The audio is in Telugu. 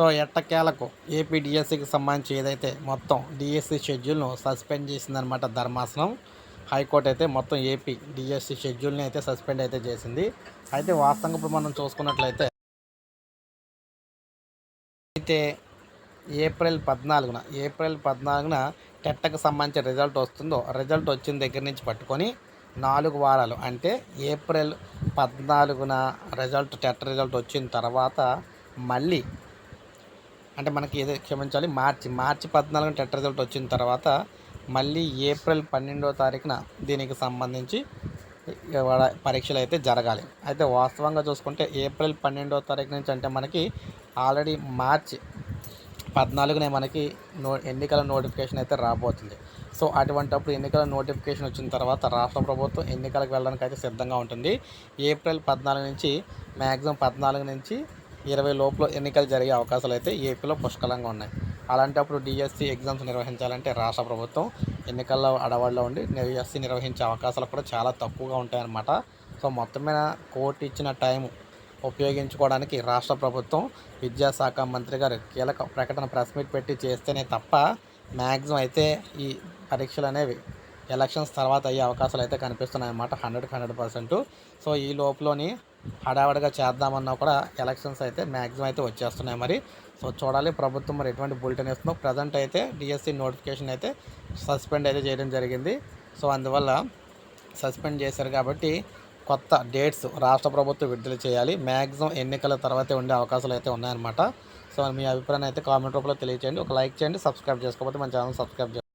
సో ఎట్టకేలకు ఏపీ డిఎస్సికి సంబంధించి ఏదైతే మొత్తం డిఎస్సి షెడ్యూల్ను సస్పెండ్ చేసిందనమాట ధర్మాసనం హైకోర్టు అయితే మొత్తం ఏపీ డిఎస్సి షెడ్యూల్ని అయితే సస్పెండ్ అయితే చేసింది. అయితే వాస్తవంగా ఇప్పుడు మనం చూసుకున్నట్లయితే అయితే ఏప్రిల్ పద్నాలుగున ఏప్రిల్ పద్నాలుగున టెట్టకు సంబంధించిన రిజల్ట్ వస్తుందో రిజల్ట్ వచ్చిన దగ్గర నుంచి పట్టుకొని నాలుగు వారాలు అంటే ఏప్రిల్ పద్నాలుగున రిజల్ట్ టెట్ రిజల్ట్ వచ్చిన తర్వాత మళ్ళీ అంటే మనకి ఏదో క్షమించాలి మార్చి మార్చి పద్నాలుగున టెట్ రిజల్ట్ వచ్చిన తర్వాత మళ్ళీ ఏప్రిల్ పన్నెండో తారీఖున దీనికి సంబంధించి పరీక్షలు అయితే జరగాలి. అయితే వాస్తవంగా చూసుకుంటే ఏప్రిల్ పన్నెండో తారీఖు నుంచి అంటే మనకి ఆల్రెడీ మార్చి పద్నాలుగునే మనకి నో ఎన్నికల నోటిఫికేషన్ అయితే రాబోతుంది. సో అటువంటప్పుడు ఎన్నికల నోటిఫికేషన్ వచ్చిన తర్వాత రాష్ట్ర ప్రభుత్వం ఎన్నికలకు వెళ్ళడానికి అయితే సిద్ధంగా ఉంటుంది. ఏప్రిల్ పద్నాలుగు నుంచి మ్యాక్సిమం పద్నాలుగు నుంచి ఇరవై లోపల ఎన్నికలు జరిగే అవకాశాలు అయితే ఏపీలో పుష్కలంగా ఉన్నాయి. అలాంటప్పుడు డిఎస్సి ఎగ్జామ్స్ నిర్వహించాలంటే రాష్ట్ర ప్రభుత్వం ఎన్నికల్లో అడవాళ్ళలో ఉండి డిఎస్సి నిర్వహించే అవకాశాలు కూడా చాలా తక్కువగా ఉంటాయన్నమాట. సో మొత్తమైన కోర్టు ఇచ్చిన టైం ఉపయోగించుకోవడానికి రాష్ట్ర ప్రభుత్వం విద్యాశాఖ మంత్రి గారు కీలక ప్రకటన ప్రెస్ మీట్ పెట్టి చేస్తేనే తప్ప మ్యాక్సిమం అయితే ఈ పరీక్షలు అనేవి ఎలక్షన్స్ తర్వాత అయ్యే అవకాశాలు అయితే కనిపిస్తున్నాయి అన్నమాట హండ్రెడ్కి హండ్రెడ్ పర్సెంట్. సో ఈ లోపలని హడావడిగా చేద్దామన్నా కూడా ఎలక్షన్స్ అయితే మ్యాక్సిమం అయితే వచ్చేస్తున్నాయి మరి. సో చూడాలి ప్రభుత్వం మరి ఎటువంటి బులెటిన్ ఇస్తుందో ప్రజెంట్ అయితే డిఎస్సి నోటిఫికేషన్ అయితే సస్పెండ్ అయితే చేయడం జరిగింది. సో అందువల్ల సస్పెండ్ చేశారు కాబట్టి కొత్త డేట్స్ రాష్ట్ర ప్రభుత్వం విడుదల చేయాలి. మ్యాక్సిమం ఎన్నికల తర్వాతే ఉండే అవకాశాలు అయితే ఉన్నాయన్నమాట. సో మీ అభిప్రాయం అయితే కామెంట్ రూపంలో తెలియచేయండి. ఒక లైక్ చేయండి సబ్స్క్రైబ్ చేసుకోకపోతే మన ఛానల్ సబ్స్క్రైబ్